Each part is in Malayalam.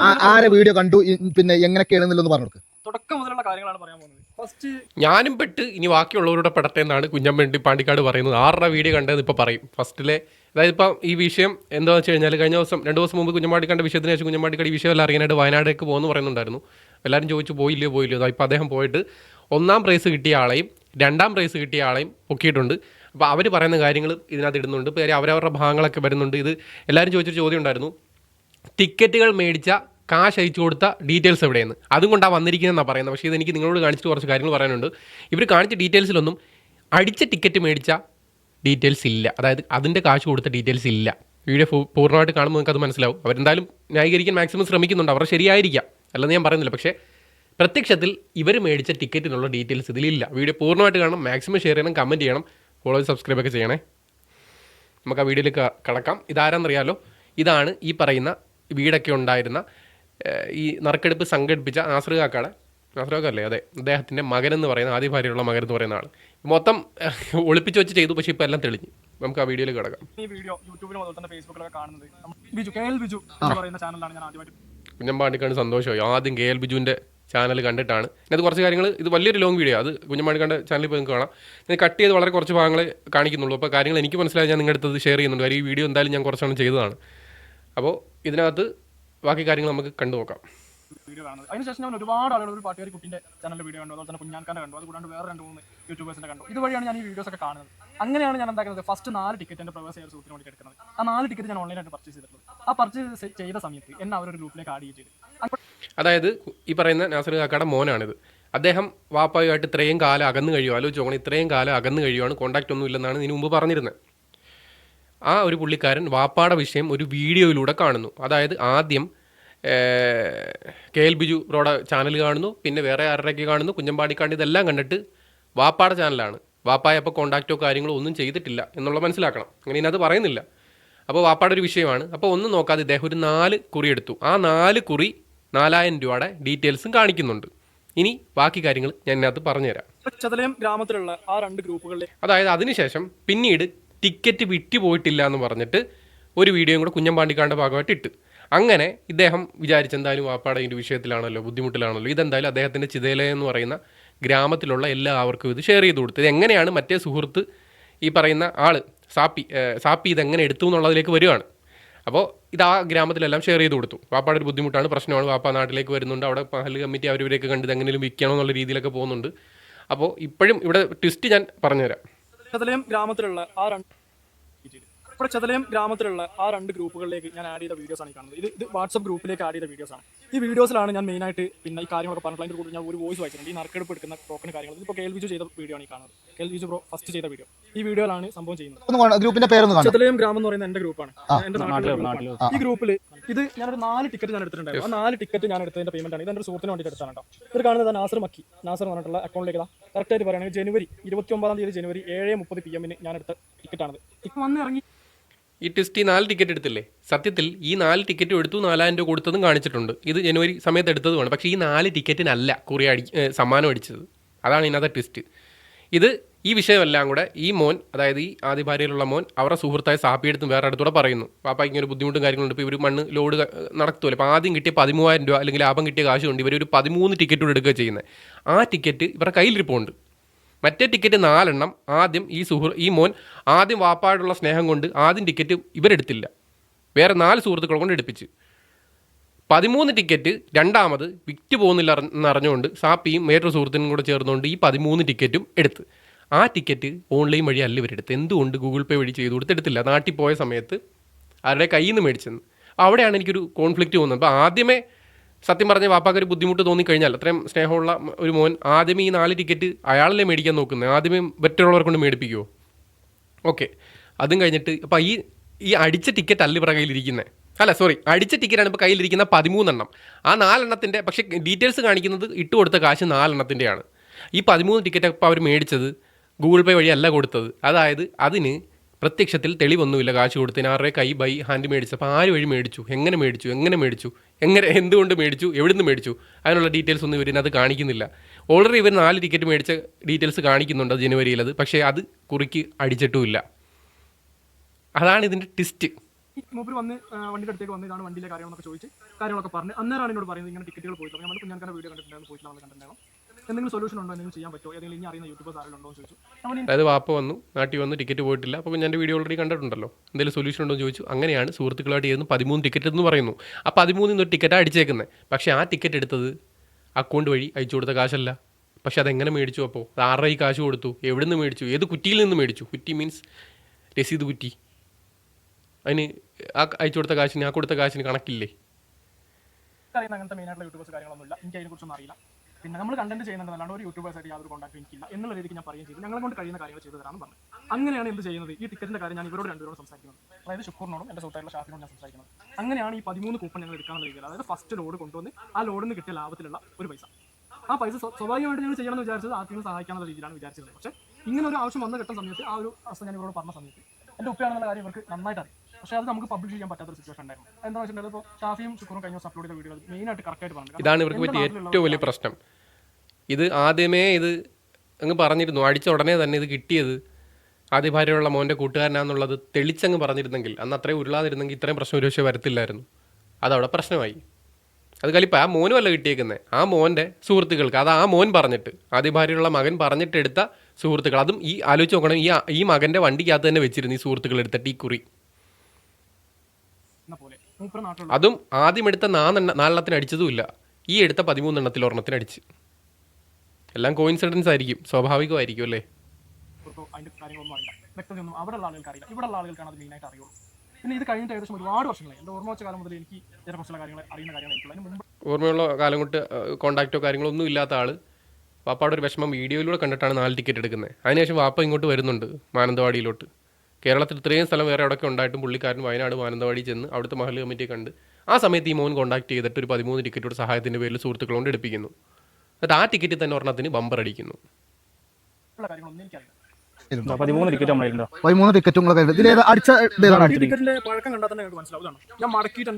ആ- ആരെ വീഡിയോ കണ്ടു? പിന്നെ എങ്ങനെയൊക്കെയാണെന്നുള്ളൊന്ന് പറഞ്ഞു കൊടുക്ക്. തുടക്കം മുതലുള്ള കാര്യങ്ങളാണ് പറയാൻ പോകുന്നത്. ഫസ്റ്റ് ഞാനും പെട്ട് ഇനി ബാക്കിയുള്ളവരുടെ പെടട്ടെ എന്നാണ് കുഞ്ഞമ്മണ്ടി പാണ്ടിക്കാട് പറയുന്നത്. ആറര വീഡിയോ കണ്ടതെന്ന് ഇപ്പോൾ പറയും. ഫസ്റ്റിലെ അതായത് ഇപ്പം ഈ വിഷയം എന്താണെന്ന് വെച്ച് കഴിഞ്ഞാൽ കഴിഞ്ഞ ദിവസം രണ്ട് ദിവസം മുമ്പ് കുഞ്ഞമ്പാടിക്കാണ്ട് വിഷയത്തിന് ശേഷം കുഞ്ഞമ്പാടിക്കാട് ഈ വിഷയം എല്ലാം അറിയാനായിട്ട് വയനാടേക്ക് പോകുന്നു പറയുന്നുണ്ടായിരുന്നു. എല്ലാവരും ചോദിച്ചു പോയില്ലയോ പോയില്ലയോ? അതാ ഇപ്പോൾ അദ്ദേഹം പോയിട്ട് ഒന്നാം പ്രൈസ് കിട്ടിയ ആളെയും രണ്ടാം പ്രൈസ് കിട്ടിയ ആളെയും പൊക്കിയിട്ടുണ്ട്. അപ്പോൾ അവർ പറയുന്ന കാര്യങ്ങൾ ഇതിനകത്ത് ഇടുന്നുണ്ട്. അവരവരുടെ ഭാഗങ്ങളൊക്കെ വരുന്നുണ്ട്. ഇത് എല്ലാവരും ചോദിച്ചൊരു ചോദ്യം ഉണ്ടായിരുന്നു. ടിക്കറ്റുകൾ മേടിച്ച കാശ് അയച്ചു കൊടുത്ത ഡീറ്റെയിൽസ് എവിടെയെന്ന്. അതും കൊണ്ടാണ് വന്നിരിക്കുന്നതെന്നാണ് പറയുന്നത്. പക്ഷേ ഇതെനിക്ക് നിങ്ങളോട് കാണിച്ചിട്ട് കുറച്ച് കാര്യങ്ങൾ പറയാനുണ്ട്. ഇവർ കാണിച്ച ഡീറ്റെയിൽസിലൊന്നും അടിച്ച ടിക്കറ്റ് മേടിച്ച ഡീറ്റെയിൽസ് ഇല്ല. അതായത് അതിന്റെ കാശ് കൊടുത്ത ഡീറ്റെയിൽസ് ഇല്ല. വീഡിയോ പൂർണമായിട്ട് കാണുമ്പോൾ നിങ്ങൾക്ക് അത് മനസ്സിലാവും. അവരെന്തായാലും ന്യായീകരിക്കാൻ മാക്സിമം ശ്രമിക്കുന്നുണ്ട്. അവർ ശരിയായിരിക്കാം. അല്ലെന്ന് ഞാൻ പറയുന്നില്ല. പക്ഷേ പ്രത്യക്ഷത്തിൽ ഇവർ മേടിച്ച ടിക്കറ്റിനുള്ള ഡീറ്റെയിൽസ് ഇതിലില്ല. വീഡിയോ പൂർണമായിട്ട് കാണണം. മാക്സിമം ഷെയർ ചെയ്യണം. കമന്റ് ചെയ്യണം. ഫോളോ സബ്സ്ക്രൈബ് ഒക്കെ ചെയ്യണേ. നമുക്ക് ആ വീഡിയോയിലേക്ക് കടക്കാം. ഇതാരാന്നറിയാലോ? ഇതാണ് ഈ പറയുന്ന വീടൊക്കെ ഉണ്ടായിരുന്ന ഈ നറുക്കെടുപ്പ് സംഘടിപ്പിച്ച നാസർ കാക്കാടെ നാസർ കാക്ക അല്ലേ? അതെ. അദ്ദേഹത്തിന്റെ മകൻ എന്ന് പറയുന്ന ആദ്യ ഭാര്യയുള്ള മകൻ എന്ന് പറയുന്ന ആൾ മൊത്തം ഒളിപ്പിച്ച് വെച്ച് ചെയ്തു പക്ഷേ ഇപ്പോൾ എല്ലാം തെളിഞ്ഞു. നമുക്ക് ആ വീഡിയോയിൽ കിടക്കാം. ഈ വീഡിയോ യൂട്യൂബിലും അതുപോലെ തന്നെ ഫേസ്ബുക്കിലൊക്കെ കാണുന്നത് ബിജു കെ എൽ ബിജു എന്ന് പറയുന്ന ചാനലാണ് ഞാൻ ആദ്യമായിട്ട് കുഞ്ഞമ്പാണ്ടിക്കാണ്ട് സന്തോഷമായി. ആദ്യം കെ എൽ ബിജുവിന്റെ ചാനൽ കണ്ടിട്ടാണ്. ഇതിനകത്ത് കുറച്ച് കാര്യങ്ങൾ ഇത് വലിയൊരു ലോങ് വീഡിയോ അത് കുഞ്ഞമ്പാണ്ടിക്കാണ്ട് ചാനലിൽ പോയി നിങ്ങൾക്ക് കാണാം. ഇത് കട്ട് ചെയ്ത് വളരെ കുറച്ച് ഭാഗങ്ങൾ കാണിക്കുന്നുള്ളൂ. അപ്പോൾ കാര്യങ്ങൾ എനിക്ക് മനസ്സിലായി ഞാൻ നിങ്ങളുടെ അടുത്തത് ഷെയർ ചെയ്യുന്നുണ്ട്. കാര്യം ഈ വീഡിയോ എന്തായാലും ഞാൻ കുറച്ചാണ് ചെയ്തതാണ്. അപ്പോൾ ഇതിനകത്ത് ബാക്കി കാര്യങ്ങൾ നമുക്ക് കണ്ടു നോക്കാം. വീഡിയോ കാണുന്നത്. അതിനുശേഷം ഞാൻ ഒരുപാട് ആളുകൾ ഒരു പാട്ടുകാരി കുട്ടിന്റെ ചാനലിൽ വീഡിയോ കണ്ടു. അതുപോലെ തന്നെ കുഞ്ഞാൻകാന്റെ കണ്ടു. അതുകൂടാണ്ട് വേറെ രണ്ട് മൂന്ന് യൂട്യൂബേഴ്സിന്റെ കണ്ടു. ഇതുവഴിയാണ് ഞാൻ ഈ വീഡിയോസ് ഒക്കെ കാണുന്നത്. അങ്ങനെയാണ് ഞാൻ എന്താക്കുന്നത്? ഫസ്റ്റ് നാല് ടിക്കറ്റ് എന്റെ പ്രവേശന ഒരു സുഹൃത്തിന് വേണ്ടി എടുക്കുന്നത്. ആ നാല് ടിക്കറ്റ് ഞാൻ ഓൺലൈനായിട്ട് പർച്ചേസ് ചെയ്തിട്ടുള്ളത്. ആ പർച്ചേസ് ചെയ്ത സമയത്ത് എന്നെ അവരൊരു ഗ്രൂപ്പിലേക്ക് ആഡ് ചെയ്ത്. അതായത് ഈ പറയുന്ന നാസർ കാക്കയുടെ മോനാണിത്. അദ്ദേഹം വാപ്പായുമായിട്ട് ഇത്രയും കാലം അകന്നു കഴിയുമോ ആലോചിച്ച് നോക്കണം ഇത്രയും കാലം അകന്നു കഴിയുവാണ്. കോൺടാക്റ്റ് ഒന്നും ഇല്ലെന്നാണ് ഇതിനു മുമ്പ് പറഞ്ഞിരുന്നത്. ആ ഒരു പുള്ളിക്കാരൻ വാപ്പാടെ വിഷയം ഒരു വീഡിയോയിലൂടെ കാണുന്നു. അതായത് ആദ്യം കെ എൽ ബിജു റോഡ ചാനൽ കാണുന്നു പിന്നെ വേറെ ആരുടെയൊക്കെ കാണുന്നു കുഞ്ഞമ്പാടിക്കാണ്ട് ഇതെല്ലാം കണ്ടിട്ട് വാപ്പാടെ ചാനലാണ് വാപ്പായ അപ്പോൾ കോണ്ടാക്റ്റോ കാര്യങ്ങളോ ഒന്നും ചെയ്തിട്ടില്ല എന്നുള്ള മനസ്സിലാക്കണം. അങ്ങനെ ഇതിനകത്ത് പറയുന്നില്ല. അപ്പോൾ വാപ്പാടെ ഒരു വിഷയമാണ്. അപ്പോൾ ഒന്നും നോക്കാതെ ഇദ്ദേഹം ഒരു നാല് കുറി എടുത്തു. ആ നാല് കുറി നാലായിരം രൂപയുടെ ഡീറ്റെയിൽസും കാണിക്കുന്നുണ്ട്. ഇനി ബാക്കി കാര്യങ്ങൾ ഞാൻ ഇതിനകത്ത് പറഞ്ഞുതരാം. ചതലയം ഗ്രാമത്തിലുള്ള ആ രണ്ട് ഗ്രൂപ്പുകളിലെ അതായത് അതിനുശേഷം പിന്നീട് ടിക്കറ്റ് വിറ്റ് പോയിട്ടില്ല എന്ന് പറഞ്ഞിട്ട് ഒരു വീഡിയോയും കൂടെ കുഞ്ഞമ്പാണ്ടിക്കാരുടെ ഭാഗമായിട്ട് ഇട്ട്. അങ്ങനെ ഇദ്ദേഹം വിചാരിച്ചെന്തായാലും വാപ്പാടെ ഈ വിഷയത്തിലാണല്ലോ ബുദ്ധിമുട്ടിലാണല്ലോ ഇതെന്തായാലും അദ്ദേഹത്തിന്റെ ചിതയില എന്ന് പറയുന്ന ഗ്രാമത്തിലുള്ള എല്ലാവർക്കും ഇത് ഷെയർ ചെയ്ത് കൊടുത്തു. ഇത് എങ്ങനെയാണ് മറ്റേ സുഹൃത്ത് ഈ പറയുന്ന ആൾ സാപ്പി സാപ്പി ഇതെങ്ങനെ എടുത്തു എന്നുള്ളതിലേക്ക് വരികയാണ്. അപ്പോൾ ഇത് ആ ഗ്രാമത്തിലെല്ലാം ഷെയർ ചെയ്ത് കൊടുത്തു. വാപ്പാടെ ഒരു ബുദ്ധിമുട്ടാണ് പ്രശ്നമാണ്. വാപ്പ നാട്ടിലേക്ക് വരുന്നുണ്ട് അവിടെ പഹൽ കമ്മിറ്റി അവരിവരെയൊക്കെ കണ്ട് എങ്ങനെയും വിൽക്കണം എന്നുള്ള രീതിയിലൊക്കെ പോകുന്നുണ്ട്. അപ്പോൾ ഇപ്പോഴും ഇവിടെ ട്വിസ്റ്റ് ഞാൻ പറഞ്ഞുതരാം. ചതലയം ഗ്രാമത്തിലുള്ള ആ രണ്ട് ഇവിടെ ചതലയം ഗ്രാമത്തിലുള്ള ആ രണ്ട് ഗ്രൂപ്പുകളിലേക്ക് ഞാൻ ആഡ് ചെയ്ത വീഡിയോസ് ആണ് കാണുന്നത്. ഇത് ഇത് വാട്സപ്പ് ഗ്രൂപ്പിലേക്ക് ആഡ് ചെയ്ത വീഡിയോസ് ആണ്. ഈ വീഡിയോസിലാണ് ഞാൻ മെയിനായിട്ട് പിന്നെ ഈ കാര്യങ്ങളൊക്കെ പറഞ്ഞിട്ട് അതിന്റെ കൂടെ ഞാൻ ഒരു വോയിസ് വായിച്ചിട്ടുണ്ട്. ഈ നറുക്കെടുപ്പ് എടുക്കുന്ന ടോക്കൺ കാര്യങ്ങൾ ഇപ്പോൾ കെ എൽ ചെയ്ത വീഡിയോ ആണ് ഈ കാണുന്നത്. കെ എൽ ബ്രോ ഫസ്റ്റ് ചെയ്ത വീഡിയോ ഈ വീഡിയോയിലാണ് സംഭവം ചെയ്യുന്നത്. ഗ്രൂപ്പിന്റെ പേര് ചതലയം ഗ്രാമം എന്ന് പറയുന്ന എന്റെ ഗ്രൂപ്പാണ്. എന്റെ നാട്ടിലെ. ഈ ഗ്രൂപ്പിൽ ഇത് ഞാനൊരു നാല് ടിക്കറ്റ് ഞാൻ എടുത്തിട്ടുണ്ടായിരുന്നു. ആ നാല് ടിക്കറ്റ് ഞാൻ എടുത്തതിന്റെ പേയ്മെന്റ് ആണ്. ഇത് എന്റെ സുഹൃത്തിന് വേണ്ടി എടുത്താണ് കേട്ടോ. ഇത് കാണുന്നത് നാസർ മക്കി. നാസർ എന്ന് പറഞ്ഞിട്ടുള്ള അക്കൗണ്ടിലേക്ക് കറക്റ്റ് ആയിട്ട് പറയുകയാണെങ്കിൽ ജനുവരി ഇരുപത്തി ഒമ്പതാം തീയതി ജനുവരി ഏഴ് മുപ്പത് പി എമ്മിന് ഞാൻ എടുത്ത ടിക്കറ്റാണ് ഇപ്പം വന്ന് ഇറങ്ങി. ഈ ട്വിസ്റ്റ് ഈ നാല് ടിക്കറ്റ് എടുത്തില്ലേ? സത്യത്തിൽ ഈ നാല് ടിക്കറ്റ് എടുത്തു നാലായിരം രൂപ കൊടുത്തതും കാണിച്ചിട്ടുണ്ട്. ഇത് ജനുവരി സമയത്ത് എടുത്തതുമാണ്. പക്ഷേ ഈ നാല് ടിക്കറ്റിനല്ല കുറി അടി സമ്മാനം അടിച്ചത്. അതാണ് ഇതിനകത്തെ ട്വിസ്റ്റ് ഇത് ഈ വിഷയമെല്ലാം കൂടെ ഈ മോൻ അതായത് ഈ ആദ്യ ഭാര്യയിലുള്ള മോൻ അവരുടെ സുഹൃത്തായ സാപ്പിയെടുത്തും വേറെ അടുത്തൂടെ പറയുന്നു. പാപ്പയ്ക്ക് ഇങ്ങനെ ഒരു ബുദ്ധിമുട്ടും കാര്യങ്ങളുണ്ട് ഇപ്പോൾ ഇവർ മണ്ണ് ലോഡ് നടത്തുമല്ലോ അപ്പോൾ ആദ്യം കിട്ടിയ പതിമൂവായിരം രൂപ അല്ലെങ്കിൽ ലാഭം കിട്ടിയ കാശ് കൊണ്ട് ഇവർ ഒരു പതിമൂന്ന് ടിക്കറ്റ് എടുക്കുക ചെയ്യുന്നത് ആ ടിക്കറ്റ് ഇവരുടെ കയ്യിലിരിപ്പുണ്ട് മറ്റേ ടിക്കറ്റ് നാലെണ്ണം ആദ്യം ഈ സുഹൃ ഈ മോൻ ആദ്യം വാപ്പായിട്ടുള്ള സ്നേഹം കൊണ്ട് ആദ്യം ടിക്കറ്റ് ഇവരെടുത്തില്ല. വേറെ നാല് സുഹൃത്തുക്കളെ കൊണ്ട് എടുപ്പിച്ച്. പതിമൂന്ന് ടിക്കറ്റ് രണ്ടാമത് വിറ്റ് പോകുന്നില്ല എന്നറിഞ്ഞുകൊണ്ട് സാപ്പിയും വേറൊരു സുഹൃത്തിനും കൂടെ ചേർന്നുകൊണ്ട് ഈ പതിമൂന്ന് ടിക്കറ്റും എടുത്ത്. ആ ടിക്കറ്റ് ഓൺലൈൻ വഴി അല്ല ഇവരെടുത്ത് എന്തുകൊണ്ട് ഗൂഗിൾ പേ വഴി ചെയ്ത് കൊടുത്തെടുത്തില്ല നാട്ടിൽ പോയ സമയത്ത് അവരുടെ കയ്യിൽ നിന്ന് മേടിച്ചെന്ന്. അവിടെയാണ് എനിക്കൊരു കോൺഫ്ലിക്റ്റ് തോന്നുന്നത്. അപ്പോൾ ആദ്യമേ സത്യം പറഞ്ഞ വാപ്പാക്ക് ഒരു ബുദ്ധിമുട്ട് തോന്നിക്കഴിഞ്ഞാൽ അത്രയും സ്നേഹമുള്ള ഒരു മോൻ ആദ്യമേ ഈ നാല് ടിക്കറ്റ് അയാളല്ലേ മേടിക്കാൻ നോക്കുന്നത്? ആദ്യമേ മറ്റുള്ളവരെ കൊണ്ട് മേടിപ്പിക്കുമോ ഓക്കെ. അതും കഴിഞ്ഞിട്ട് അപ്പോൾ ഈ ഈ അടിച്ച ടിക്കറ്റ് അല്ല ഇവരുടെ കയ്യിലിരിക്കുന്നത് അല്ല സോറി അടിച്ച ടിക്കറ്റാണ് ഇപ്പോൾ കയ്യിലിരിക്കുന്ന പതിമൂന്നെണ്ണം. ആ നാലെണ്ണത്തിന്റെ പക്ഷേ ഡീറ്റെയിൽസ് കാണിക്കുന്നത് ഇട്ട് കൊടുത്ത കാശ് നാലെണ്ണത്തിന്റെയാണ്. ഈ പതിമൂന്ന് ടിക്കറ്റ് ഇപ്പോൾ അവർ മേടിച്ചത് ഗൂഗിൾ പേ വഴി അല്ല കൊടുത്തത്. അതായത് അതിന് പ്രത്യക്ഷത്തിൽ തെളിവൊന്നുമില്ല. കാശ് കൊടുത്തതിന് ആരുടെ കൈ ബൈ ഹാൻഡ് മേടിച്ചപ്പോൾ ആര് വഴി മേടിച്ചു? എങ്ങനെ മേടിച്ചു? എങ്ങനെ മേടിച്ചു? എങ്ങനെ എന്തുകൊണ്ട് മേടിച്ചു? എവിടുന്ന് മേടിച്ചു? അതിനുള്ള ഡീറ്റെയിൽസ് ഒന്നും ഇവരിനകത്ത് കാണിക്കുന്നില്ല. ഓൾറെഡി ഇവർ നാല് ടിക്കറ്റ് മേടിച്ച ഡീറ്റെയിൽസ് കാണിക്കുന്നുണ്ട് ജനുവരിയിലത് പക്ഷേ അത് കുറിക്ക് അടിച്ചിട്ടുമില്ല. അതാണ് ഇതിന്റെ ടിസ്റ്റ് മൂപ്പർ വന്ന് വണ്ടിയുടെ അടുത്തേക്ക് വന്ന് ഇതാണ് വണ്ടിയിലെ കാര്യങ്ങളൊക്കെ ചോദിച്ച് കാര്യങ്ങളൊക്കെ പറഞ്ഞ് അന്നേരമാണ് എന്നോട് പറയുന്നത് ഇങ്ങനെ ടിക്കറ്റുകൾ പോയിട്ടുണ്ട് ഞാൻ ഞാൻ വീഡിയോ കണ്ടിട്ടുണ്ടായിരുന്നു പോയിട്ടില്ല നമ്മൾ കണ്ടിട്ടുണ്ടായിരുന്നു. എന്തെങ്കിലും സൊല്യൂഷൻ ഉണ്ടോ? എന്തെങ്കിലും ചെയ്യാൻ പറ്റുമോ? ഏതെങ്കിലും ഇനി അറിയുന്ന യൂട്യൂബേഴ്സ് ആരെങ്കിലും ഉണ്ടോ എന്ന് ചോദിച്ചു. അതായത് വാപ്പ വന്നു നാട്ടിൽ വന്ന് ടിക്കറ്റ് പോയിട്ടില്ല. അപ്പോൾ ഞാൻ വീഡിയോ ഓൾറെഡി കണ്ടിട്ടുണ്ടല്ലോ. എന്തെങ്കിലും സൊല്യൂഷൻ ഉണ്ടോ എന്ന് ചോദിച്ചു. അങ്ങനെയാണ് സുഹൃത്തുക്കളായിട്ട് ചെയ്യുന്നത് പതിമൂന്ന് ടിക്കറ്റ് എന്ന് പറയുന്നു. ആ പതിമൂന്നിൽ നിന്ന് ടിക്കറ്റാണ് അടിച്ചേക്കുന്നത് പക്ഷേ ആ ടിക്കറ്റ് എടുത്തത് അക്കൗണ്ട് വഴി അയച്ചു കൊടുത്ത കാശല്ല. പക്ഷെ അതെങ്ങനെ മേടിച്ചു അപ്പോൾ അത് ഈ കാശ് കൊടുത്തു. എവിടെ നിന്ന് മേടിച്ചു? ഏത് കുറ്റിയിൽ നിന്ന് മേടിച്ചു? കുറ്റി മീൻസ് രസീത് കുറ്റി. അതിന് ആ അയച്ചു കൊടുത്ത കാശിന് ആ കൊടുത്ത കാശിന് കണക്കില്ലേ? അങ്ങനത്തെ മെയിൻ ആയിട്ടുള്ള യൂട്യൂബേഴ്സ് കാര്യങ്ങളൊന്നുമില്ല. എനിക്ക് അതിനെക്കുറിച്ചൊന്നും അറിയില്ല. പിന്നെ നമ്മൾ കണ്ടന്റ് ചെയ്യുന്നുണ്ട് അല്ലാണ്ട് ഒരു യൂട്യൂബേഴ്സായിട്ട് യാതൊരു കോൺടാക്ട് എനിക്കില്ല എന്നുള്ള രീതിക്ക് ഞാൻ പറയുകയും ചെയ്തു. ഞങ്ങളെ കൊണ്ട് കഴിയുന്ന കാര്യങ്ങൾ ചെയ്തു തരാമെന്ന് പറഞ്ഞു. അങ്ങനെയാണ് എന്ത് ചെയ്യുന്നത്? ഈ ടിക്കറ്റിന്റെ കാര്യം ഞാൻ ഇവരോട് രണ്ടുപേരോട് സംസാരിക്കുന്നത്. അതായത് ഷുക്കൂറിനോടും എന്റെ സുഹൃത്തായിട്ടുള്ള ഷാഫിനോടും ഞാൻ സംസാരിക്കുന്നത്. അങ്ങനെയാണ് ഈ പതിമൂന്ന് കൂപ്പൺ ഞങ്ങൾ എടുക്കാനുള്ള രീതിയിൽ അതായത് ഫസ്റ്റ് ലോഡ് കൊണ്ടുവന്ന് ആ ലോഡിൽ നിന്ന് കിട്ടിയ ലാഭത്തിലുള്ള ഒരു പൈസ. ആ പൈസ സ്വ- സ്വാഭാവികമായിട്ട് ഞങ്ങൾ ചെയ്യണമെന്ന് വിചാരിച്ചത് ആദ്യം സഹായിക്കാനുള്ള രീതിയിലാണ് വിചാരിച്ചത് പക്ഷേ ഇങ്ങനെ ഒരു ആവശ്യം വന്ന കിട്ടുന്ന സമയത്ത് ആ ഒരു അവസ്ഥ ഞാൻ ഇവരോട് പറഞ്ഞ സമയത്ത്. എന്റെ ഉപ്പയാണെന്നുള്ള കാര്യം ഇവർക്ക് നന്നായിട്ട് അറിയാം പക്ഷേ അത് നമുക്ക് പബ്ലിഷ് ചെയ്യാൻ പറ്റാത്ത സിറ്റുവേഷൻ ഉണ്ടായിരുന്നു. എന്താണെന്ന് വെച്ചിട്ടുണ്ടെങ്കിൽ ഇപ്പോൾ ഷാഫിയും ഷുക്കൂറും കഴിഞ്ഞ ദിവസം അപ്ലോഡ് ചെയ്ത വീഡിയോ മെയിനായിട്ട് കറക്റ്റായിട്ട് പറഞ്ഞു ഇതാണ് ഇവർക്ക് പറ്റിയ ഏറ്റവും വലിയ പ്രശ്നം. ഇത് ആദ്യമേ ഇത് അങ്ങ് പറഞ്ഞിരുന്നു അടിച്ച ഉടനെ തന്നെ ഇത് കിട്ടിയത് ആദ്യ ഭാര്യയുള്ള മോന്റെ കൂട്ടുകാരനാന്നുള്ളത് തെളിച്ചങ്ങ് പറഞ്ഞിരുന്നെങ്കിൽ അന്ന് അത്രയും ഉരുളാതിരുന്നെങ്കിൽ ഇത്രയും പ്രശ്നം ഒരു പക്ഷേ വരത്തില്ലായിരുന്നു അതവിടെ പ്രശ്നമായി. അത് കലിപ്പോൾ ആ മോനുമല്ല കിട്ടിയേക്കുന്നത് ആ മോന്റെ സുഹൃത്തുക്കൾക്ക് അത് ആ മോൻ പറഞ്ഞിട്ട് ആദ്യ ഭാര്യയുള്ള മകൻ പറഞ്ഞിട്ട് എടുത്ത സുഹൃത്തുക്കൾ. അതും ഈ ആലോചിച്ച് നോക്കണം ഈ ഈ മകന്റെ വണ്ടിക്കകത്ത് തന്നെ വെച്ചിരുന്നു ഈ സുഹൃത്തുക്കൾ എടുത്തിട്ട് ഈ കുറി എന്ന പോലെ മൂപ്പർ നാട്ടിലുള്ള അതും ആദ്യം എടുത്ത നാലെണ്ണ നാലെണ്ണത്തിന് അടിച്ചതുമില്ല ഈ എടുത്ത പതിമൂന്നെണ്ണത്തിൽ ഒരെണ്ണത്തിന് അടിച്ച്. എല്ലാം കോയിൻസിഡൻസ് ആയിരിക്കും. സ്വാഭാവികമായിരിക്കും അല്ലേ? അതിന്റെ കാര്യങ്ങളൊന്നും അറിയില്ല. വ്യക്തതയൊന്നും അവിടെയുള്ള ആളുകൾക്ക് അറിയില്ല. ഇവിടെയുള്ള ആളുകൾക്കാണ് അത് മെയിനായിട്ട് അറിയുള്ളൂ. പിന്നെ ഇത് കഴിഞ്ഞിട്ട് ഏകദേശം ഒരുപാട് വർഷങ്ങളായി. എന്റെ ഓർമ്മ വെച്ച കാലം മുതൽ എനിക്ക് ഇതിനെക്കുറിച്ചുള്ള കാര്യങ്ങൾ അറിയുന്ന കാര്യങ്ങളായിട്ടുള്ള അതിന് മുമ്പ് ഓർമ്മയുള്ള കാലം കൊണ്ട് കോണ്ടാക്റ്റോ കാര്യങ്ങളോ ഒന്നും ഇല്ലാത്ത ആൾ വാപ്പാടെ ഒരു വിഷമം വീഡിയോയിലൂടെ കണ്ടിട്ടാണ് നാല് ടിക്കറ്റ് എടുക്കുന്നത്. അതിനുശേഷം വാപ്പ ഇങ്ങോട്ട് വരുന്നുണ്ട് മാനന്തവാടിയിലോട്ട്. കേരളത്തിൽ ഇത്രയും സ്ഥലം വേറെ അവിടെയൊക്കെ ഉണ്ടായിട്ടും പുള്ളിക്കാരൻ വയനാട് മാനന്തവാടി ചെന്ന് അവിടുത്തെ മഹൽ കമ്മിറ്റി കണ്ട് ആ സമയത്ത് ഈ മോൻ കോൺടാക്ട് ചെയ്തിട്ട് ഒരു പതിമൂന്ന് ടിക്കറ്റോട് സഹായത്തിന്റെ പേരിൽ സുഹൃത്തുക്കളോണ്ട് എടുപ്പിക്കുന്നു. എന്നിട്ട് ആ ടിക്കറ്റിൽ തന്നെ ഒരെണ്ണത്തിന് ബമ്പർ അടിക്കുന്നു? പതിമൂന്ന് ടിക്കറ്റ് അടിച്ച ടിക്കറ്റിന്റെ പഴക്കം കണ്ടാൽ തന്നെ നിങ്ങൾക്ക് മനസ്സിലാവുന്നതാണ് ഞാൻ മടക്കിയിട്ട്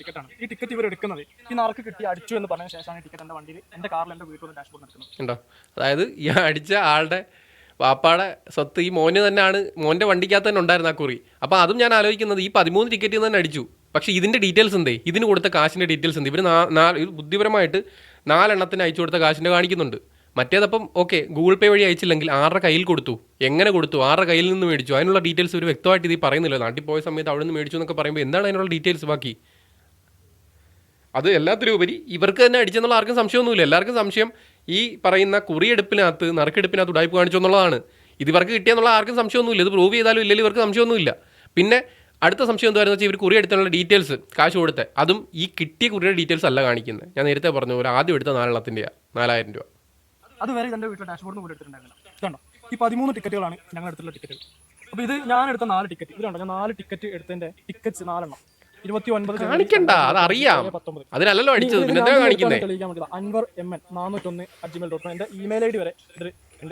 ടിക്കറ്റാണ് ഈ ടിക്കറ്റ് ഇവർ എടുക്കുന്നത്. ഈ നാർക്ക് കിട്ടി അടിച്ചു എന്ന് പറഞ്ഞ ശേഷമാണ് ടിക്കറ്റ് വണ്ടിയിൽ എന്റെ കാറിൽ എന്റെ വീട്ടിൽ ഡാഷ്ബോർഡ് അതായത് ഈ അടിച്ച ആളുടെ വാപ്പാടെ സ്വത്ത് ഈ മോന് തന്നെയാണ് മോന്റെ വണ്ടിക്കകത്ത് തന്നെ ഉണ്ടായിരുന്ന ആ കുറി. അപ്പോൾ അതും ഞാൻ ആലോചിക്കുന്നത് ഈ പതിമൂന്ന് ടിക്കറ്റിൽ തന്നെ അടിച്ചു. പക്ഷേ ഇതിന്റെ ഡീറ്റെയിൽസ് എന്തേ? ഇതിന് കൊടുത്ത കാശിന്റെ ഡീറ്റെയിൽസ് എന്ത്? ഇവർ ബുദ്ധിപരമായിട്ട് നാലെണ്ണത്തിന് അയച്ചു കൊടുത്ത കാശിന്റെ കാണിക്കുന്നുണ്ട്. മറ്റേതപ്പം ഓക്കെ ഗൂഗിൾ പേ വഴി അയച്ചില്ലെങ്കിൽ ആരുടെ കയ്യിൽ കൊടുത്തു? എങ്ങനെ കൊടുത്തു? ആരുടെ കയ്യിൽ നിന്ന് മേടിച്ചു? അതിനുള്ള ഡീറ്റെയിൽസ് ഒരു വ്യക്തമായിട്ട് ഇത് പറയുന്നില്ല. നാട്ടിൽ പോയ സമയത്ത് അവിടെ നിന്ന് മേടിച്ചു എന്നൊക്കെ പറയുമ്പോൾ എന്താണ് അതിനുള്ള ഡീറ്റെയിൽസ് ബാക്കി? അത് എല്ലാത്തിലും ഉപരി ഇവർക്ക് തന്നെ അടിച്ചെന്നുള്ള ആർക്കും സംശയമൊന്നുമില്ല. എല്ലാവർക്കും സംശയം ഈ പറയുന്ന കുറിയെടുപ്പിനകത്ത് നറുക്കെടുപ്പിനകത്ത് ഉടായ്പ കാണിച്ചു എന്നുള്ളതാണ്. ഇത് ഇവർക്ക് കിട്ടിയെന്നുള്ള ആർക്കും സംശയമൊന്നുമില്ല. ഇത് പ്രൂവ് ചെയ്താലും ഇല്ലെങ്കിൽ ഇവർക്ക് സംശയമൊന്നുമില്ല. പിന്നെ അടുത്ത സംശയം എന്തായിരുന്നു വെച്ചാൽ ഇവർ കുറി എടുത്തുള്ള ഡീറ്റെയിൽസ് കാശ് കൊടുത്ത്. അതും ഈ കിട്ടിയ കുറിയുടെ ഡീറ്റെയിൽസ് അല്ല കാണിക്കുന്നത് ഞാൻ നേരത്തെ പറഞ്ഞു പോലെ ആദ്യം എടുത്ത നാലെണ്ണത്തിന്റെയാണ് നാലായിരം രൂപ. അതുവരെ എന്റെ വീട്ടിലെ ഡാഷ്ബോർഡിൽ പോലും എടുത്തിട്ടുണ്ടായിരുന്നു ഈ പതിമൂന്ന് ടിക്കറ്റുകളാണ് ഞങ്ങൾ എടുത്തുള്ള ടിക്കറ്റുകൾ അപ്പോൾ ഇത് ഞാൻ എടുത്ത നാല് ടിക്കറ്റ് ഇതിലുണ്ടോ ഞാൻ നാല് ടിക്കറ്റ് എടുത്തതിന്റെ ടിക്കറ്റ്സ് നാലെണ്ണം. കാണിക്കണ്ട അത് അറിയാം അതിനല്ലല്ലോ അടിച്ചത് പിന്നെ എന്താ കാണിക്കുന്നത് അൻവർ എം എൻ നാനൂറ്റൊന്ന് അറ്റ് ജിമെയിൽ ഡോട്ട് കോം എന്റെ ഇമെയിൽ ഐ ഡി വരെ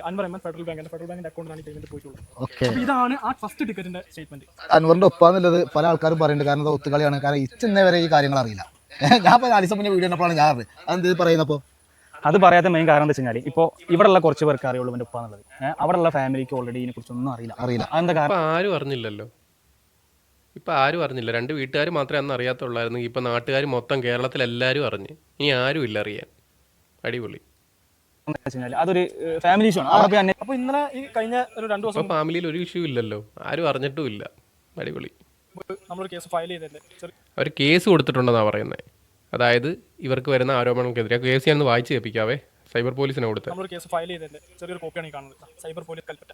Anvar M N Federal Federal ബാങ്കിന്റെ അക്കൗണ്ടിലാണ് പേയ്മെന്റ് പോയിട്ടുള്ളത്. ഇതാണ് ആ ഫസ്റ്റ് ടിക്കറ്റിന്റെ സ്റ്റേറ്റ്മെന്റ് അൻവറിന്റെ ഒപ്പാന്നുള്ളത് പല ആൾക്കാരും പറയുന്നുണ്ട്. കാരണം ഒത്തുകളിയാണ്. കാരണം ഇച്ചെന്നെ വരെ ഈ കാര്യങ്ങൾ അറിയില്ല. ഞാൻ ദിവസം മുന്നേ വീഡിയോ കണ്ടപ്പോഴാണ് ഞാൻ അതെന്ത് പറയുന്നപ്പോ? അത് പറയാത്ത മെയിൻ കാരണം എന്താ വെച്ചാൽ ഇപ്പൊ ഇപ്പോൾ ഇവിടെയുള്ള കുറച്ച് പേർക്ക് അറിയുള്ളൂ എന്റെ ഉപ്പ എന്നുള്ളത് ഉള്ള അവിടെയുള്ള ഫാമിലിക്ക് ഓൾറെഡി ഇതിനെ കുറിച്ചൊന്നും അറിയില്ല. അറിയില്ല. അതെന്താ കാരണം? ആരും അറിഞ്ഞില്ലല്ലോ. ഇപ്പം ആരും അറിഞ്ഞില്ല. രണ്ട് വീട്ടുകാർ മാത്രമേ അന്ന് അറിയാത്തുള്ളായിരുന്നു. ഇപ്പം നാട്ടുകാർ മൊത്തം കേരളത്തിൽ എല്ലാവരും അറിഞ്ഞ്. ഇനി ആരും ഇല്ല അറിയാൻ. അടിപൊളി. അതൊരു ഫാമിലി ഇഷ്യൂ ആണ്. അപ്പോൾ ഇന്നലെ ഈ കഴിഞ്ഞ ഒരു രണ്ട് ദിവസം ഫാമിലിയിൽ ഒരു ഇഷ്യൂ ഇല്ലല്ലോ. ആരും അറിഞ്ഞിട്ടും ഇല്ല. അടിപൊളി. നമ്മളൊരു കേസ് ഫയൽ ചെയ്തല്ലേ? അവർ കേസ് കൊടുത്തിട്ടുണ്ടെന്നാണ് പറയുന്നത് അതായത് ഇവർക്ക് വരുന്ന ആരോപണങ്ങൾക്കെതിരെ. കേസ് ഞാൻ വായിച്ച് കേൾപ്പിക്കാവേ. സൈബർ പോലീസിനെ കൊടുത്ത്. നമ്മളൊരു കേസ് ഫയൽ ചെയ്തല്ലേ? ചെറിയൊരു കോപ്പിയാണ് ഈ കാണുന്നത്. Cyber police Kalpetta.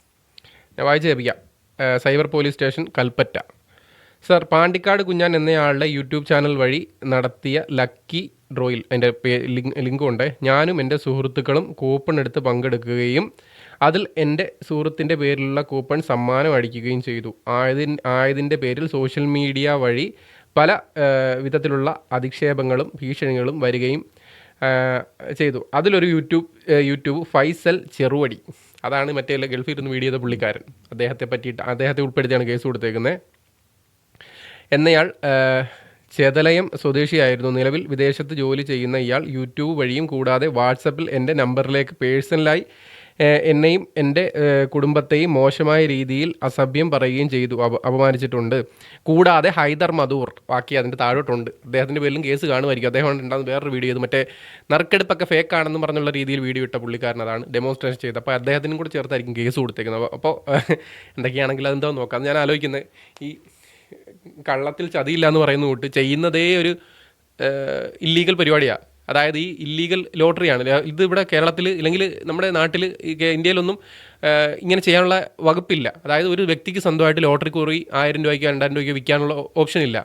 ഞാൻ വായിച്ച് കേൾപ്പിക്കാം. Cyber police station Kalpetta. Sir Pandikkad Kunjan എന്നയാളുടെ യൂട്യൂബ് ചാനൽ വഴി നടത്തിയ ലക്കി ഡ്രോയിൽ എന്റെ ലിങ്കും ഉണ്ട് ഞാനും എന്റെ സുഹൃത്തുക്കളും കൂപ്പൺ എടുത്ത് പങ്കെടുക്കുകയും അതിൽ എന്റെ സുഹൃത്തിന്റെ പേരിലുള്ള കൂപ്പൺ സമ്മാനം അടിക്കുകയും ചെയ്തു. ആയതിൻ ആയതിന്റെ പേരിൽ സോഷ്യൽ മീഡിയ വഴി പല വിധത്തിലുള്ള അധിക്ഷേപങ്ങളും ഭീഷണികളും വരികയും ചെയ്തു. അതിലൊരു യൂട്യൂബ് യൂട്യൂബ് ഫൈസൽ ചെറുവടി. അതാണ് മറ്റേ ഗൾഫിൽ ഇരുന്ന് വീഡിയോ പുള്ളിക്കാരൻ. അദ്ദേഹത്തെ പറ്റിയിട്ട് അദ്ദേഹത്തെ ഉൾപ്പെടുത്തിയാണ് കേസ് കൊടുത്തേക്കുന്നത്. എന്നയാൾ ചേതലയം സ്വദേശിയായിരുന്നു. നിലവിൽ വിദേശത്ത് ജോലി ചെയ്യുന്ന ഇയാൾ യൂട്യൂബ് വഴിയും കൂടാതെ വാട്സപ്പിൽ എന്റെ നമ്പറിലേക്ക് പേഴ്സണലായി എന്നെയും എന്റെ കുടുംബത്തെയും മോശമായ രീതിയിൽ അസഭ്യം പറയുകയും ചെയ്തു അപ അപമാനിച്ചിട്ടുണ്ട്. കൂടാതെ ഹൈദർ മധൂർ ബാക്കി അതിന്റെ താഴോട്ടുണ്ട്. അദ്ദേഹത്തിന്റെ പേരിലും കേസ് കാണുമായിരിക്കും. അദ്ദേഹം ഉണ്ടാകുന്ന വേറൊരു വീഡിയോ ചെയ്തു മറ്റേ നറുക്കെടുപ്പൊക്കെ ഫേക്ക് ആണെന്ന് പറഞ്ഞുള്ള രീതിയിൽ വീഡിയോ ഇട്ട പുള്ളിക്കാരൻ അതാണ് ഡെമോൺസ്ട്രേഷൻ ചെയ്തത്. അപ്പോൾ അദ്ദേഹത്തിനും കൂടെ ചേർത്തായിരിക്കും കേസ് കൊടുത്തേക്കുന്നത്. അപ്പോൾ എന്തൊക്കെയാണെങ്കിൽ അതെന്താ നോക്കാം. ഞാൻ ആലോചിക്കുന്നത് ഈ കള്ളത്തിൽ ചതിയില്ല എന്ന് പറയുന്ന കൂട്ട് ചെയ്യുന്നതേ ഒരു ഇല്ലീഗൽ പരിപാടിയാണ് അതായത് ഈ ഇല്ലീഗൽ ലോട്ടറിയാണ്. ഇത് ഇവിടെ കേരളത്തിൽ ഇല്ലെങ്കിൽ നമ്മുടെ നാട്ടിൽ ഇന്ത്യയിലൊന്നും ഇങ്ങനെ ചെയ്യാനുള്ള വകുപ്പില്ല. അതായത് ഒരു വ്യക്തിക്ക് സ്വന്തമായിട്ട് ലോട്ടറി കുറി ആയിരം രൂപയ്ക്ക് രണ്ടായിരം രൂപയ്ക്ക് വിൽക്കാനുള്ള ഓപ്ഷൻ ഇല്ല.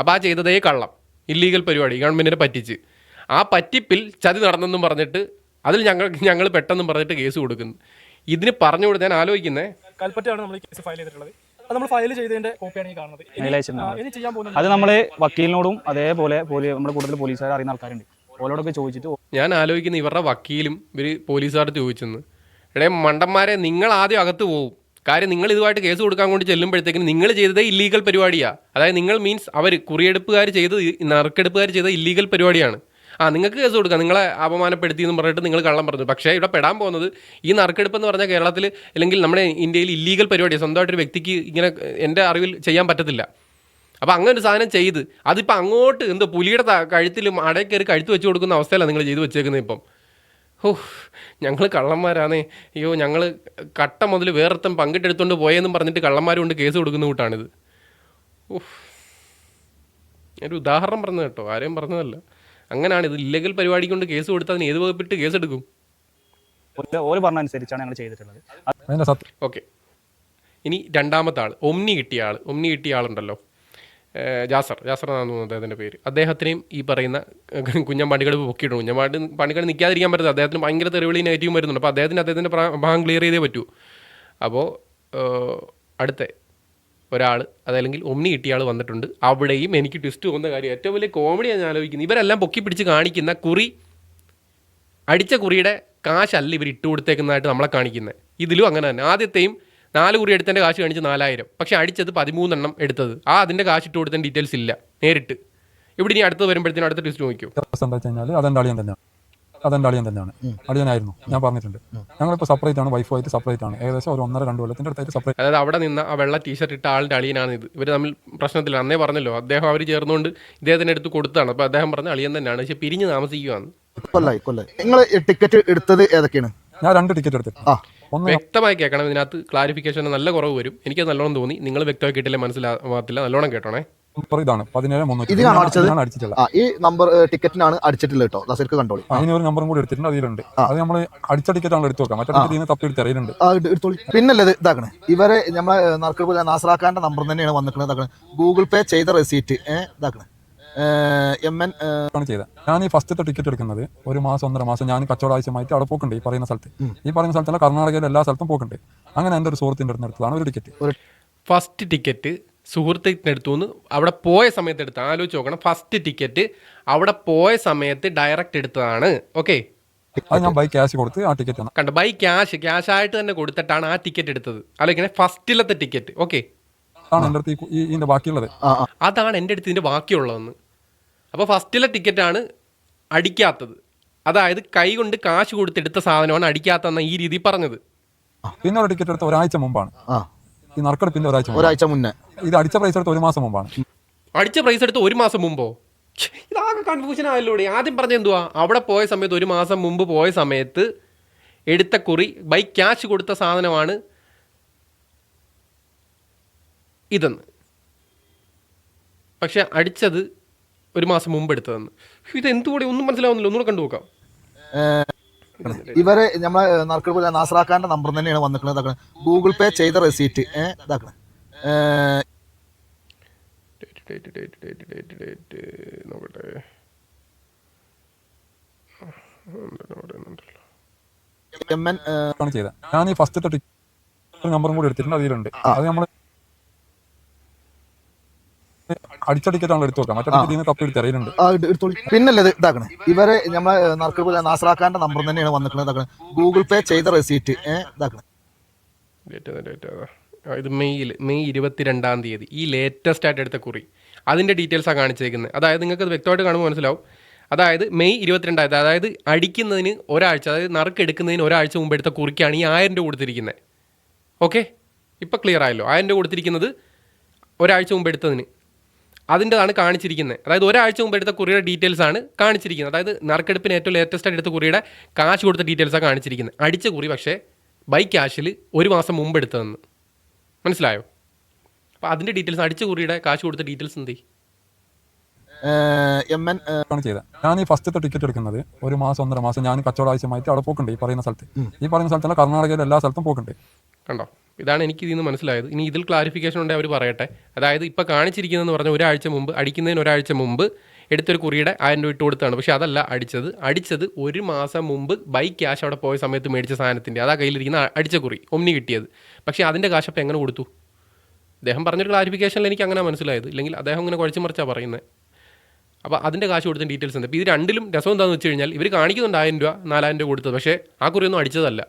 അപ്പോൾ ആ ചെയ്തതേ കള്ളം. ഇല്ലീഗൽ പരിപാടി ഗവൺമെന്റിനെ പറ്റിച്ച്. ആ പറ്റിപ്പിൽ ചതി നടന്നെന്നും പറഞ്ഞിട്ട് അതിൽ ഞങ്ങൾ ഞങ്ങൾ പെട്ടെന്ന് പറഞ്ഞിട്ട് കേസ് കൊടുക്കുന്നു. ഇതിന് പറഞ്ഞു ഞാൻ ആലോചിക്കുന്നത് കൽപ്പറ്റയാണ് നമ്മൾ കേസ് ഫയൽ ചെയ്തിട്ടുള്ളത്. നമ്മൾ ഫയൽ ചെയ്തതിന്റെ കോപ്പിയാണ് ഈ കാണുന്നത്. ഇനി- ചെയ്യാൻ പോകുന്നത് അത് നമ്മൾ വക്കീലിനോടും അതേപോലെ പോലീ നമ്മുടെ കൂടുതൽ പോലീസുകാർ അറിയുന്ന ആൾക്കാരുണ്ട്. ഓരോടൊക്കെ ചോദിച്ചിട്ട് ഞാൻ ആലോചിക്കുന്ന ഇവരുടെ വക്കീലും ഇവർ പോലീസുകാരുടെ ചോദിച്ചെന്ന്. എടേ മണ്ടന്മാരെ നിങ്ങൾ ആദ്യം അകത്ത് പോകും കാര്യം നിങ്ങൾ ഇതുമായിട്ട് കേസ് കൊടുക്കാൻ കൊണ്ട് ചെല്ലുമ്പോഴത്തേക്കും നിങ്ങൾ ചെയ്തത് ഇല്ലീഗൽ പരിപാടിയാണ് അതായത് നിങ്ങൾ മീൻസ് അവർ കുറിയെടുപ്പുകാർ ചെയ്ത് നറുക്കെടുപ്പുകാർ ചെയ്ത ഇല്ലീഗൽ പരിപാടിയാണ്. ആ നിങ്ങൾക്ക് കേസ് കൊടുക്കാം. നിങ്ങളെ അപമാനപ്പെടുത്തി എന്ന് പറഞ്ഞിട്ട് നിങ്ങൾ കള്ളം പറഞ്ഞു. പക്ഷേ ഇവിടെ പെടാൻ പോകുന്നത് ഈ നറുക്കെടുപ്പ് എന്ന് പറഞ്ഞാൽ കേരളത്തിൽ അല്ലെങ്കിൽ നമ്മുടെ ഇന്ത്യയിൽ ഇല്ലീഗൽ പരിപാടിയാണ് സ്വന്തമായിട്ടൊരു വ്യക്തിക്ക് ഇങ്ങനെ എന്റെ അറിവിൽ ചെയ്യാൻ പറ്റത്തില്ല. അപ്പോൾ അങ്ങനെ ഒരു സാധനം ചെയ്ത് അതിപ്പോൾ അങ്ങോട്ട് എന്തോ പുലിയുടെ കഴുത്തിൽ അടയിൽ കഴുത്ത് വെച്ച് കൊടുക്കുന്ന അവസ്ഥയല്ല നിങ്ങൾ ചെയ്ത് വെച്ചേക്കുന്നത് ഇപ്പം. ഓ ഞങ്ങൾ കള്ളന്മാരാണേ അയ്യോ ഞങ്ങൾ കട്ട മുതൽ വേറൊരുത്തം പങ്കിട്ടെടുത്തുകൊണ്ട് പോയെന്നും പറഞ്ഞിട്ട് കള്ളന്മാരുകൊണ്ട് കേസ് കൊടുക്കുന്ന കൂട്ടാണിത്. ഓഹ് ഒരു ഉദാഹരണം പറഞ്ഞു കേട്ടോ. ആരെയും പറഞ്ഞതല്ല. അങ്ങനെയാണ് ഇത് ഇല്ലീഗൽ പരിപാടി കൊണ്ട് കേസ് കൊടുത്താൽ അതിന് ഏത് വകുപ്പിട്ട് കേസ് എടുക്കും ഓൽ ഓൽ പറഞ്ഞ അനുസരിച്ചാണ് ഞങ്ങൾ ചെയ്തിട്ടുള്ളത് ഓക്കെ. ഇനി രണ്ടാമത്തെ ആൾ ഒമ്നി കിട്ടിയ ആൾ ഒമ്നി കിട്ടിയ ആളുണ്ടല്ലോ. ജാസർ. ജാസർ എന്നാണ് തോന്നുന്നത് അദ്ദേഹത്തിന്റെ പേര്. അദ്ദേഹത്തിനെയും ഈ പറയുന്ന പണികൾ പൊക്കിയിട്ടുണ്ട്. കുഞ്ഞൻ പാട്ട് പണികൾ നിൽക്കാതിരിക്കാൻ പറ്റില്ല അദ്ദേഹത്തിന് ഭയങ്കര തെറിവിളി നെഗറ്റീവ് വരുന്നുണ്ട്. അപ്പോൾ അദ്ദേഹത്തിന് അദ്ദേഹത്തിന്റെ ഭാഗം ക്ലിയർ ചെയ്തേ പറ്റൂ. അപ്പോൾ അടുത്ത ഒരാൾ അതല്ലെങ്കിൽ ഒമ്നി കിട്ടിയ ആൾ വന്നിട്ടുണ്ട്. അവിടെയും എനിക്ക് ട്വിസ്റ്റ് പോകുന്ന കാര്യം ഏറ്റവും വലിയ കോമഡിയാണ് ഞാൻ ആലോചിക്കുന്നത് ഇവരെല്ലാം പൊക്കി പിടിച്ച് കാണിക്കുന്ന കുറി അടിച്ച കുറിയുടെ കാശല്ല ഇവർ ഇട്ട് കൊടുത്തേക്കുന്നതായിട്ട് നമ്മളെ കാണിക്കുന്നത്. ഇതിലും അങ്ങനെ തന്നെ. ആദ്യത്തെയും നാല് കുറി എടുത്തതിന്റെ കാശ് കാണിച്ച് നാലായിരം. പക്ഷെ അടിച്ചത് പതിമൂന്നെണ്ണം എടുത്തത്. ആ അതിന്റെ കാശ് ഇട്ട് കൊടുത്തതിന്റെ ഡീറ്റെയിൽസ് ഇല്ല. നേരിട്ട്. ഇവിടെ ഇനി അടുത്ത് വരുമ്പോഴത്തേനും അടുത്ത ട്വിസ്റ്റ് നോക്കിയോ കഴിഞ്ഞാൽ അളിയൻ തന്നെയാണ്. അളിയനായിരുന്നു. ഞാൻ പറഞ്ഞിട്ടുണ്ട്. ഞങ്ങളിപ്പോൾ സെപ്പറേറ്റ് ആണ്. വൈഫുമായിട്ട് സെപ്പറേറ്റ് ആണ്. ഏകദേശം ഒരു ഒന്നര രണ്ട് കൊല്ലത്തിന്റെ അടുത്തായിട്ട് സെപ്പറേറ്റ് അതായത് അവിടെ നിന്ന് ആ വെള്ള ടീഷർട്ട് ഇട്ട ആളുടെ അളിയനാണ് ഇത്. ഇവർ തമ്മിൽ പ്രശ്നത്തില്ല. അന്നേ പറഞ്ഞല്ലോ. അദ്ദേഹം അവർ ചേർന്നുകൊണ്ട് ഇദ്ദേഹത്തിന്റെ അടുത്ത് കൊടുത്താണ്. അപ്പോൾ അദ്ദേഹം പറഞ്ഞ അളിയൻ തന്നെയാണ്. പക്ഷെ പിരിഞ്ഞ് താമസിക്കുകയാണ് കൊല്ലായി കൊല്ലായി. നിങ്ങൾ ടിക്കറ്റ് എടുത്തത് ഏതൊക്കെയാണ്? ഞാൻ രണ്ട് ടിക്കറ്റ് എടുത്തു ആ. ഒന്ന് വ്യക്തമായി കേൾക്കണം. ഇതിനകത്ത് ക്ലാരിഫിക്കേഷൻ നല്ല കുറവ് വരും. എനിക്ക് നല്ലോണം തോന്നി. നിങ്ങൾ വ്യക്തമായി കിട്ടില്ല? മനസ്സിലാവാത്തില്ല. നല്ലോണം കേട്ടോണേ. നമ്പർ ഇതാണ്. പതിനേഴ് മുന്നൂറ്റി ഇതിനാണോ അടിച്ചത്? ആ ഈ നമ്പർ ടിക്കറ്റിനാണ് അടിച്ചിട്ടുള്ളത് കേട്ടോ ദാസർക്ക് കണ്ടോളി അതിന് ഒരു നമ്പറും കൂടി എടുത്തിട്ടുണ്ട് അതിലുണ്ട്. അത് നമ്മൾ അടിച്ച ടിക്കറ്റ് ആണ് എടുത്തു നോക്കാം മറ്റേ ടിക്കറ്റ് തപ്പി എടുത്ത് അറിയുന്നുണ്ട് പിന്നല്ലത് ഇതാക്കണേ? ഇവരെ നമ്മളെ നറുക്കെടുപ്പ് നാസറാക്കാന്റെ നമ്പർ തന്നെയാണ് വന്നിട്ടുള്ളത് ഇതാക്കണേ. ഗൂഗിൾ പേ ചെയ്ത റെസീറ്റ് ഇതാക്കണേ. എം എൻ ചെയ്ത ഞാൻ ഈ ഫസ്റ്റത്തെ ടിക്കറ്റ് എടുക്കുന്നത് ഒരു മാസം ഒന്നര മാസം ഞാൻ കച്ചവട ആവശ്യമായിട്ട് അവിടെ പോക്കുണ്ട് ഈ പറയുന്ന സ്ഥലത്ത്. ഈ പറയുന്ന സ്ഥലത്തല്ല കർണാടകയിലെ എല്ലാ സ്ഥലത്തും പോക്കുണ്ട്. അങ്ങനെ എന്റെ ഒരു സുഹൃത്തിന്റെ അടുത്ത് എടുത്തതാണ് ഒരു ടിക്കറ്റ് ഫസ്റ്റ് ടിക്കറ്റ് സുഹൃത്തിന്റെ അടുത്തു നിന്ന് അവിടെ പോയ സമയത്ത് എടുത്ത ആലോചിച്ച് നോക്കണം. ഫസ്റ്റ് ടിക്കറ്റ് അവിടെ പോയ സമയത്ത് ഡയറക്റ്റ് എടുത്തതാണ്. ഓക്കെ അത് ഞാൻ ബൈ ക്യാഷ് കൊടുത്ത് ആ ടിക്കറ്റ് കണ്ടോ? ബൈ ക്യാഷ് ക്യാഷ് ആയിട്ട് തന്നെ കൊടുത്തിട്ടാണ് ആ ടിക്കറ്റ് എടുത്തത്. അല്ലെങ്കിൽ ഫസ്റ്റിലത്തെ ടിക്കറ്റ് ഓക്കെ അതാണ് എന്റെ അടുത്ത് ഈ ബാക്കിയുള്ളത്. ആ അതാണ് എന്റെ അടുത്ത് ഇതിന്റെ ബാക്കിയുള്ളതെന്ന്. അപ്പോൾ ഫസ്റ്റിലെ ടിക്കറ്റാണ് അടിക്കാത്തത്. അതായത് കൈ കൊണ്ട് കാശ് കൊടുത്തെടുത്ത സാധനമാണ് അടിക്കാത്തതെന്ന ഈ രീതി പറഞ്ഞത്. പിന്നെ ഒരു ടിക്കറ്റ് എടുത്ത ഒരാഴ്ച മുമ്പാണ്. ആ. ഈ നറുക്കെടുപ്പിന്റെ ഒരാഴ്ച മുമ്പ് ഒരാഴ്ച മുന്നേ. ഇത് അടിച്ച പ്രൈസ് എടുത്ത് ഒരു മാസം മുമ്പാണ്. അടിച്ച പ്രൈസ് എടുത്ത് ഒരു മാസം മുമ്പോ? ഇതാകെ കൺഫ്യൂഷൻ ആയല്ലോ ആദ്യം പറഞ്ഞ എന്തുവാ അവിടെ പോയ സമയത്ത് ഒരു മാസം മുമ്പ് പോയ സമയത്ത് എടുത്ത കുറി ബൈ ക്യാഷ് കൊടുത്ത സാധനമാണ് ഇതെന്ന്. പക്ഷെ അടിച്ചത് ഒരു മാസം മുമ്പ് എടുത്തതെന്ന്. ഇത് എന്തുകൂടി ഒന്നും മനസ്സിലാവുന്നില്ല. ഒന്നുകൂടെ കണ്ടു നോക്കാം. ഇവരെ നമ്മളെ നറുക്കെടുപ്പ് നാസറാക്കാന്റെ നമ്പർ തന്നെയാണ് വന്നിട്ടുള്ളത് ഗൂഗിൾ പേ ചെയ്ത റെസീറ്റ് ഏഹ് ഇതാക്കണേ. Date date date date date. നോക്കട്ടെ ഞാൻ ഈ ഫസ്റ്റത്തെ നമ്പറും കൂടി എടുത്തിട്ടുണ്ട് അതിലുണ്ട്. അത് നമ്മൾ എടുത്തു മറ്റേ തപ്പി പിന്നല്ലത് ഇതാക്കണേ. ഇവരെ നമ്മളെ നറുക്കെടുപ്പ് നാസറാക്കാന്റെ നമ്പർ തന്നെയാണ് വന്നിട്ടുള്ളത് ഗൂഗിൾ പേ ചെയ്ത റെസീറ്റ് ഇതാക്കണേ. ഇത് മെയ്യിൽ മെയ് ഇരുപത്തിരണ്ടാം തീയതി. ഈ ലേറ്റസ്റ്റ് ആയിട്ട് എടുത്ത കുറി. അതിന്റെ ഡീറ്റെയിൽസാണ് കാണിച്ചേക്കുന്നത്. അതായത് നിങ്ങൾക്ക് അത് വ്യക്തമായിട്ട് കാണുമ്പോൾ മനസ്സിലാവും. അതായത് മെയ് ഇരുപത്തിരണ്ടായിരത്തി അതായത് അടിക്കുന്നതിന് ഒരാഴ്ച അതായത് നറുക്കെടുക്കുന്നതിന് ഒരാഴ്ച മുമ്പ് എടുത്ത കുറിക്കാണ് ഈ ആയിരം രൂപ കൊടുത്തിരിക്കുന്നത് ഓക്കെ? ഇപ്പോൾ ക്ലിയർ ആയല്ലോ. ആയിരം രൂപ കൊടുത്തിരിക്കുന്നത് ഒരാഴ്ച മുമ്പ് എടുത്തതിന്. അതിന്റെതാണ് കാണിച്ചിരിക്കുന്നത് അതായത് ഒരാഴ്ച മുമ്പ് എടുത്ത കുറിയുടെ ഡീറ്റെയിൽസ് ആണ് കാണിച്ചിരിക്കുന്നത്. അതായത് നറുക്കെടുപ്പിന് ഏറ്റവും ലേറ്റസ്റ്റ് ആയിട്ട് എടുത്ത കുറിയുടെ കാശ് കൊടുത്ത ഡീറ്റെയിൽസാണ് കാണിച്ചിരിക്കുന്നത് അടിച്ച കുറി പക്ഷേ ബൈ ക്യാഷിൽ ഒരു മാസം മുമ്പ് എടുത്തതെന്ന്. മനസ്സിലായോ? അപ്പോൾ അതിന്റെ ഡീറ്റെയിൽസ് അടിച്ചു കുറിയുടെ കാശ് കൊടുത്ത ഡീറ്റെയിൽസ് എന്ത് ചെയ്യും? എം എൻ ആണ് ചെയ്തത്. ഞാൻ ഈ ഫസ്റ്റത്തെ ടിക്കറ്റ് എടുക്കുന്നത് ഒരു മാസം ഒന്നര മാസം ഞാൻ കച്ചവട ആവശ്യമായിട്ട് അവിടെ പോക്കുണ്ട് ഈ പറയുന്ന സ്ഥലത്ത്. ഈ പറയുന്ന സ്ഥലത്തല്ല കർണാടകയിലെ എല്ലാ സ്ഥലത്തും പോക്കുണ്ട്. കണ്ടോ? ഇതാണ് എനിക്ക് ഇതിൽ നിന്ന് മനസ്സിലായത്. ഇനി ഇതിൽ ക്ലാരിഫിക്കേഷൻ ഉണ്ടെങ്കിൽ അവർ പറയട്ടെ. അതായത് ഇപ്പോൾ കാണിച്ചിരിക്കുന്നതെന്ന് പറഞ്ഞാൽ ഒരാഴ്ച മുമ്പ് അടിക്കുന്നതിന് ഒരാഴ്ച മുമ്പ് എടുത്തൊരു കുറിയുടെ ആയിരം രൂപ ഇട്ട് കൊടുത്താണ്. പക്ഷേ അതല്ല അടിച്ചത്. അടിച്ചത് ഒരു മാസം മുമ്പ് ബൈ ക്യാഷ് അവിടെ പോയ സമയത്ത് മേടിച്ച സാധനത്തിന്റെ അതാ കയ്യിലിരിക്കുന്ന അടിച്ച കുറി ഒന്നി കിട്ടിയത്. പക്ഷേ അതിന്റെ കാശ് അപ്പോൾ എങ്ങനെ കൊടുത്തു? അദ്ദേഹം പറഞ്ഞൊരു ക്ലാരിഫിക്കേഷനിൽ എനിക്ക് അങ്ങനെ മനസ്സിലായത്. ഇല്ലെങ്കിൽ അദ്ദേഹം ഇങ്ങനെ കുഴച്ചു മറിച്ചാണ് പറയുന്നത് അപ്പോൾ അതിന്റെ കാശ് കൊടുത്ത ഡീറ്റെയിൽസ് ഉണ്ട്. ഇപ്പോൾ ഇത് രണ്ടിലും രസം എന്താണെന്ന് വെച്ച് കഴിഞ്ഞാൽ ഇവർ കാണിക്കുന്നുണ്ട് ആയിരം രൂപ നാലായിരം രൂപ കൊടുത്തത്. പക്ഷേ ആ കുറിയൊന്നും അടിച്ചതല്ല.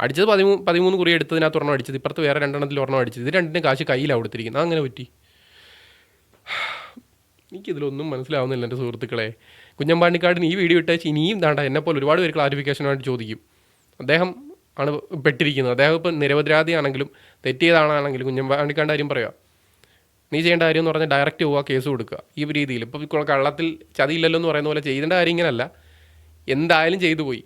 അടിച്ചത് പതിമൂ പതിമൂന്ന് കുറി എടുത്തതിനകത്ത് ഒരെണ്ണം അടിച്ചത്. ഇപ്പുറത്ത് വേറെ രണ്ടെണ്ണത്തിൽ ഒരെണ്ണം അടിച്ചത്. ഇത് രണ്ടിന്റെ കാശ് കയ്യിലാണ് കൊടുത്തിരിക്കുന്നത്. അങ്ങനെ പറ്റി? എനിക്കിതിലൊന്നും മനസ്സിലാവുന്നില്ല എന്റെ സുഹൃത്തുക്കളെ. കുഞ്ഞമ്പാണ്ടിക്കാടിന് ഈ വീഡിയോ ഇട്ടേച്ച് ഇനിയും ദാണ്ട എന്നെപ്പോലെ ഒരുപാട് പേര് ക്ലാരിഫിക്കേഷനായിട്ട് ചോദിക്കും. അദ്ദേഹം ആണ് പെട്ടിരിക്കുന്നത്. അദ്ദേഹം ഇപ്പം നിരപരാധിയാണെങ്കിലും തെറ്റിയതാണെങ്കിലും കുഞ്ഞമ്പാണ്ടിക്കാട് കാര്യം പറയാം. നീ ചെയ്യേണ്ട കാര്യം എന്ന് പറഞ്ഞാൽ ഡയറക്റ്റ് പോവുക കേസ് കൊടുക്കുക. ഈ രീതിയിൽ. ഇപ്പോൾ കള്ളത്തിൽ ചതിയില്ലല്ലോ എന്ന് പറയുന്ന പോലെ ചെയ്യേണ്ട കാര്യം ഇങ്ങനല്ല. എന്തായാലും ചെയ്തു പോയി.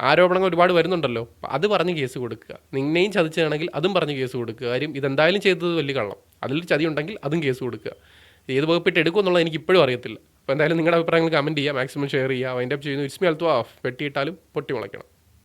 ആരോപണങ്ങൾ ഒരുപാട് വരുന്നുണ്ടല്ലോ. അത് പറഞ്ഞ് കേസ് കൊടുക്കുക. നിന്നെയും ചതിച്ചതാണെങ്കിൽ അതും പറഞ്ഞ് കേസ് കൊടുക്കുക. കാര്യം ഇതെന്തായാലും ചെയ്തത് വലിയ കള്ളം. അതിൽ ചതി ഉണ്ടെങ്കിൽ അതും കേസ് കൊടുക്കുക. ഏത് വകുപ്പിട്ട് എടുക്കും എന്നുള്ളത് എനിക്ക് ഇപ്പോഴും അറിയത്തില്ല. അപ്പോൾ എന്തായാലും നിങ്ങളുടെ അഭിപ്രായങ്ങൾ കമന്റ് ചെയ്യുക മാക്സിമം ഷെയർ ചെയ്യുക. വൈൻഡ് അപ്പ് ചെയ്യുന്നു ഇറ്റ്സ് മി അൽത്തു ഓഫ് പൊട്ടി മുളയ്ക്കണം.